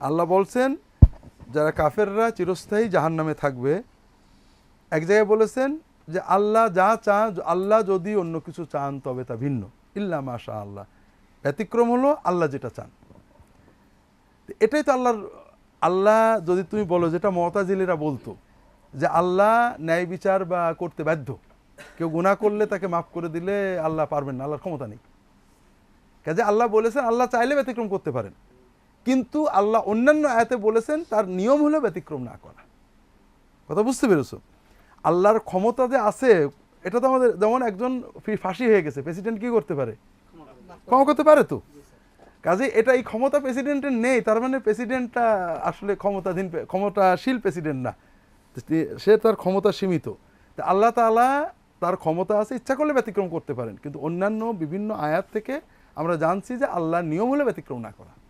আল্লাহ বলছেন, যারা কাফেররা চিরস্থায়ী জাহান নামে থাকবে, এক জায়গায় বলেছেন যে আল্লাহ যা চান, আল্লাহ যদি অন্য কিছু চান, তবে তা ভিন্ন। ইল্লা মাশা আল্লাহ ব্যতিক্রম হলো আল্লাহ যেটা চান। এটাই তো আল্লাহর, আল্লাহ যদি তুমি বলো, যেটা মমতাজিলেরা বলতো, যে আল্লাহ ন্যায় বিচার বা করতে বাধ্য। কেউ গুণা করলে তাকে মাফ করে দিলে আল্লাহ পারবেন না, আল্লাহর ক্ষমতা নেই। কাজে আল্লাহ বলেছেন, আল্লাহ চাইলে ব্যতিক্রম করতে পারেন। কিন্তু আল্লাহ অন্যান্য আয়াতে বলেছেন, তার নিয়ম হলো ব্যতিক্রম না করা। কথা বুঝতে পেরেছ? আল্লাহর ক্ষমতা যে আছে, এটা তো আমাদের যেমন একজন ফাঁসি হয়ে গেছে প্রেসিডেন্ট কি করতে পারে? ক্ষমা করতে পারে তো? কাজে এটা এই ক্ষমতা প্রেসিডেন্টের নেই, তার মানে প্রেসিডেন্টটা আসলে ক্ষমতাধীন ক্ষমতাশীল প্রেসিডেন্ট না। সে- তার ক্ষমতা সীমিত। তা আল্লাহ তাআলা তার ক্ষমতা আছে, ইচ্ছা করলে ব্যতিক্রম করতে পারেন। কিন্তু অন্যান্য বিভিন্ন আয়াত থেকে আমরা জানছি যে আল্লাহর নিয়ম হলে ব্যতিক্রম না করা।